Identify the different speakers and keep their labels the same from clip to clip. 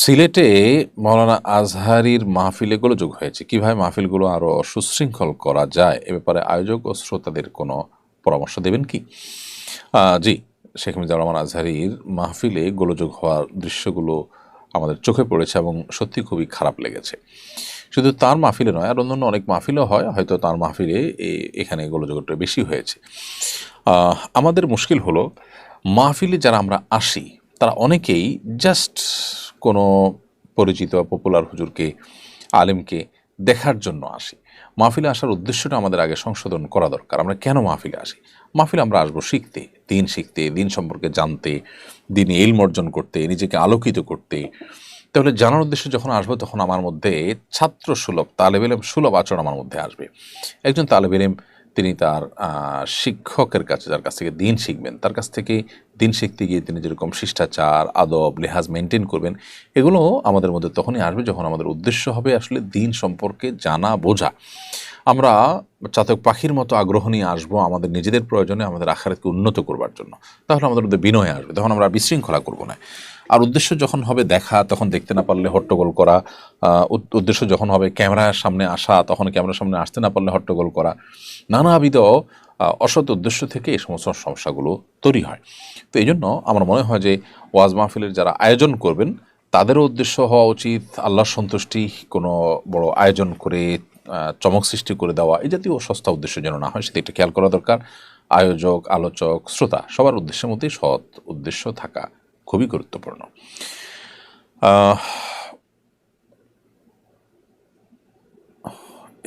Speaker 1: সিলেটে মৌলানা আজহারির মাহফিলে গোলযোগ হয়েছে। কীভাবে মাহফিলগুলো আরও সুশৃঙ্খল করা যায়, এ ব্যাপারে আয়োজক ও শ্রোতাদের কোনো পরামর্শ দেবেন কি? জি, শেখ মুজিবুর রহমান আজহারির মাহফিলে গোলযোগ হওয়ার দৃশ্যগুলো আমাদের চোখে পড়েছে এবং সত্যি খুবই খারাপ লেগেছে। শুধু তার মাহফিলে নয়, আর অন্যান্য অনেক মাহফিলও হয়, হয়তো তার মাহফিলে এখানে গোলযোগটা বেশি হয়েছে। আমাদের মুশকিল হলো, মাহফিলে যারা আমরা আসি তারা অনেকেই জাস্ট কোনো পরিচিত পপুলার হুজুরকে, আলেমকে দেখার জন্য আসি। মাহফিলে আসার উদ্দেশ্যটা আমাদের আগে সংশোধন করা দরকার। আমরা কেন মাহফিলে আসি? মাহফিলে আমরা আসব শিখতে, দিন শিখতে, দিন সম্পর্কে জানতে, দিন এলম অর্জন করতে, নিজেকে আলোকিত করতে। তাহলে জানার উদ্দেশ্যে যখন আসব তখন আমার মধ্যে ছাত্র সুলভ তালেবেলেম সুলভ আচরণ আমার মধ্যে আসবে। একজন তালেবেলেম তিনি তার শিক্ষকের কাছে, যার কাছ থেকে দিন শিখবেন, তার কাছ থেকে দিন শিখতে গিয়ে তিনি যেরকম শিষ্টাচার, আদব, লেহাজ মেনটেন করবেন, এগুলো আমাদের মধ্যে তখনই আসবে যখন আমাদের উদ্দেশ্য হবে আসলে দিন সম্পর্কে জানা, বোঝা। আমরা চাতক পাখির মতো আগ্রহ নিয়ে আসব আমাদের নিজেদের প্রয়োজনে আমাদের আখারাতকে উন্নত করবার জন্য। তাহলে আমাদের মধ্যে বিনয় আসবে, তখন আমরা বিশৃঙ্খলা করব না। আর উদ্দেশ্য যখন হবে দেখা, তখন দেখতে না পারলে হট্টগোল করা উদ্দেশ্য যখন হবে ক্যামেরার সামনে আসা, তখন ক্যামেরার সামনে আসতে না পারলে হট্টগোল করা। নানাবিধ অসৎ উদ্দেশ্য থেকে এই সমস্ত সমস্যাগুলো তৈরি হয়। তো এই জন্য আমার মনে হয় যে ওয়াজ মাহফিলের যারা আয়োজন করবেন, তাদেরও উদ্দেশ্য হওয়া উচিত আল্লাহর সন্তুষ্টি, কোনো বড় আয়োজন করে চমক সৃষ্টি করে দেওয়া। এই জাতীয় সস্তা উদ্দেশ্য যেন না হয়, সেটা একটু খেয়াল করা দরকার। আয়োজক, আলোচক, শ্রোতা, সবার উদ্দেশ্যের মধ্যেই সৎ উদ্দেশ্য থাকা। খুবই গুরুত্বপূর্ণ।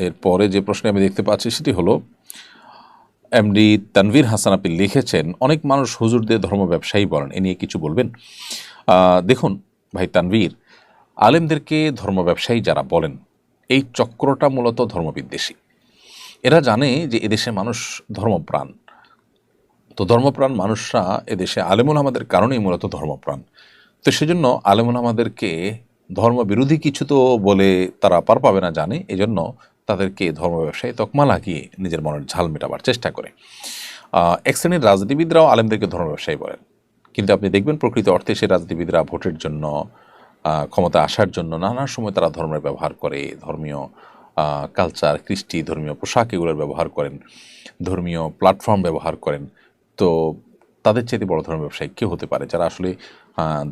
Speaker 1: এরপরে যে প্রশ্ন আমি দেখতে পাচ্ছি সেটি হলো, এমডি তানভীর হাসান আপনি লিখেছেন, অনেক মানুষ হুজুরদের ধর্ম ব্যবসায়ী বলেন, এ নিয়ে কিছু বলবেন। দেখুন ভাই তানভীর, আলেমদেরকে ধর্ম ব্যবসায়ী যারা বলেন, এই চক্রটা মূলত ধর্মবিদ্বেষী। এরা জানে যে এদেশে মানুষ ধর্মপ্রাণ। তো ধর্মপ্রাণ মানুষরা এদেশে আলেমুল আমাদের কারণেই মূলত ধর্মপ্রাণ। তো সেজন্য আলেমুল আমাদেরকে ধর্মবিরোধী কিছু তো বলে তারা পার পাবে না জানে, এজন্য তাদেরকে ধর্ম ব্যবসায়ী তকমা লাগিয়ে নিজের মনের ঝাল মেটাবার চেষ্টা করে। এক শ্রেণির রাজনীতিবিদরাও আলেমদেরকে ধর্ম ব্যবসায়ী বলেন। কিন্তু আপনি দেখবেন প্রকৃত অর্থে সে রাজনীতিবিদরা ভোটের জন্য ক্ষমতা আসার জন্য নানা সময় তারা ধর্মের ব্যবহার করে, ধর্মীয় কালচার কৃষ্টি, ধর্মীয় পোশাক এগুলোর ব্যবহার করেন, ধর্মীয় প্ল্যাটফর্ম ব্যবহার করেন। তো তাদের চাইতে বড় ধরনের ব্যবসায়ী কেউ হতে পারে, যারা আসলে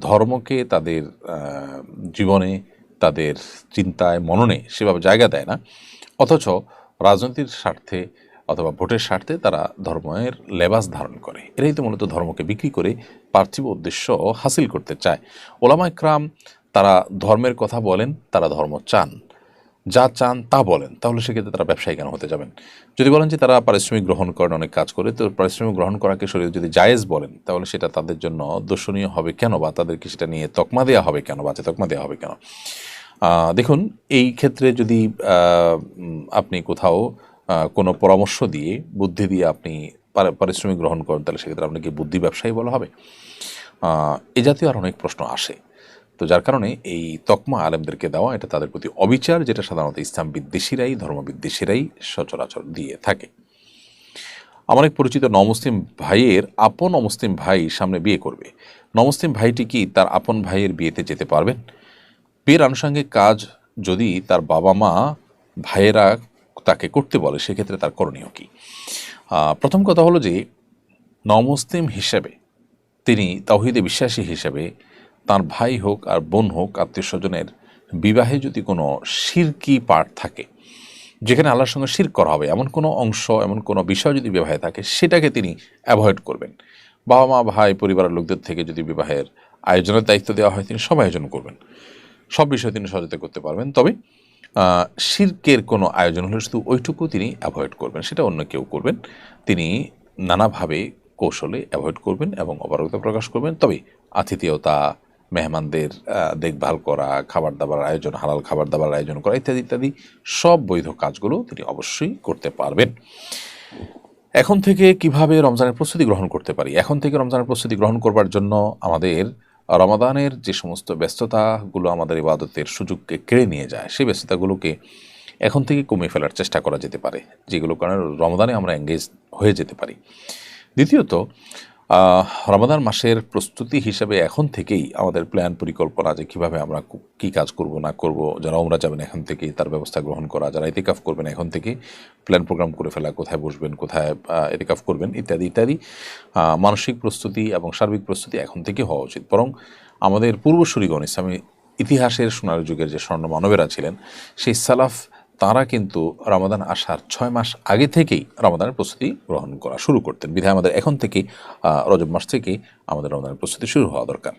Speaker 1: ধর্মকে তাদের জীবনে তাদের চিন্তায়, মননে সেভাবে জায়গা দেয় না। অথচ রাজনীতির স্বার্থে অথবা ভোটের স্বার্থে তারা ধর্মের লেবাস ধারণ করে। এরাই তো মূলত ধর্মকে বিক্রি করে পার্থিব উদ্দেশ্য হাসিল করতে চায়। ওলামা ইকরাম, তারা ধর্মের কথা বলেন, তারা ধর্ম চান। যা চান তা বলেন, তাহলে সেক্ষেত্রে তারা ব্যবসায়ী কেন হতে যাবেন? যদি বলেন যে তারা পারিশ্রমিক গ্রহণ করেন অনেক কাজ করে, তো পারিশ্রমিক গ্রহণ করাকে শরীর যদি জায়েজ বলেন, তাহলে সেটা তাদের জন্য দর্শনীয় হবে কেন বা তাদেরকে সেটা নিয়ে তকমা দেওয়া হবে কেন বা তকমা দেওয়া হবে কেন? দেখুন, এই ক্ষেত্রে যদি আপনি কোথাও কোনো পরামর্শ দিয়ে, বুদ্ধি দিয়ে আপনি পারিশ্রমিক গ্রহণ করেন, তাহলে সেক্ষেত্রে আপনাকে বুদ্ধি ব্যবসায়ী বলা হবে। এ জাতীয় আর অনেক প্রশ্ন আসে। তো যার কারণে এই তকমা আলেমদেরকে দেওয়া, এটা তাদের প্রতি অবিচার, যেটা সাধারণত ইসলাম বিদ্বেষীরাই, ধর্মবিদ্বেষীরাই সচরাচর দিয়ে থাকে। আমার এক পরিচিত নমুসলিম ভাইয়ের আপন অমুসলিম ভাই সামনে বিয়ে করবে। নমুসলিম ভাইটি কি তার আপন ভাইয়ের বিয়েতে যেতে পারবেন? বিয়ের আনুষঙ্গিক কাজ যদি তার বাবা মা ভাইয়েরা তাকে করতে বলে, সেক্ষেত্রে তার করণীয় কী? প্রথম কথা হলো যে নমুসলিম হিসেবে, তিনি তাওহিদে বিশ্বাসী হিসেবে তার ভাই হোক আর বোন হোক আত্মীয় স্বজনের বিবাহে যদি কোনো শিরকি পার্ট থাকে, যেখানে আল্লাহর সঙ্গে শির করা হবে, এমন কোনো অংশ, এমন কোনো বিষয় যদি বিবাহে থাকে, সেটাকে তিনি অ্যাভয়েড করবেন। বাবা মা ভাই, পরিবারের লোকদের থেকে যদি বিবাহের আয়োজনের দায়িত্ব দেওয়া হয়, তিনি সব আয়োজন করবেন। সব বিষয়ে তিনি সচেতন করতে পারবেন। তবে শির্কের কোনো আয়োজন হলে শুধু ওইটুকু তিনি অ্যাভয়েড করবেন, সেটা অন্য কেউ করবেন। তিনি নানাভাবে কৌশলে অ্যাভয়েড করবেন এবং অপারগতা প্রকাশ করবেন। তবে আতিথেয়তা মেহমানদের দেখভাল করা খাবার দাবার আয়োজন, হালাল খাবার দাবার আয়োজন করা ইত্যাদি ইত্যাদি সব বৈধ কাজগুলো তিনি অবশ্যই করতে পারবেন। এখন থেকে কীভাবে রমজানের প্রস্তুতি গ্রহণ করতে পারি? এখন থেকে রমজানের প্রস্তুতি গ্রহণ করবার জন্য আমাদের রমাদানের যে সমস্ত ব্যস্ততাগুলো আমাদের ইবাদতের সুযোগকে কেড়ে নিয়ে যায়, সেই ব্যস্ততাগুলোকে এখন থেকে কমিয়ে ফেলার চেষ্টা করা যেতে পারে, যেগুলো কারণে রমদানে আমরা এঙ্গেজ হয়ে যেতে পারি। দ্বিতীয়ত রমাদান মাসের প্রস্তুতি হিসেবে এখন থেকেই আমাদের প্ল্যান পরিকল্পনা যে কীভাবে আমরা কু- কাজ করব, না করব, যারা ওমরা যাবেন এখন থেকেই তার ব্যবস্থা গ্রহণ করা, যারা ইতিকাফ করবেন এখন থেকে প্ল্যান প্রোগ্রাম করে ফেলা, কোথায় বসবেন, কোথায় ইতিকাফ করবেন, ইত্যাদি ইত্যাদি। মানসিক প্রস্তুতি এবং সার্বিক প্রস্তুতি এখন থেকে হওয়া উচিত। বরং আমাদের পূর্বসূরিগণ, ইসলামী ইতিহাসের সোনার যুগের যে স্বর্ণ মানবেরা ছিলেন, সেই সালাফ তারা কিন্তু রমাদান আসার ছয় মাস আগে থেকেই রমাদানের প্রস্তুতি গ্রহণ করা শুরু করতেন। বিধায় আমাদের এখন থেকে রজব মাস থেকে আমাদের রমাদানের প্রস্তুতি শুরু হওয়া দরকার।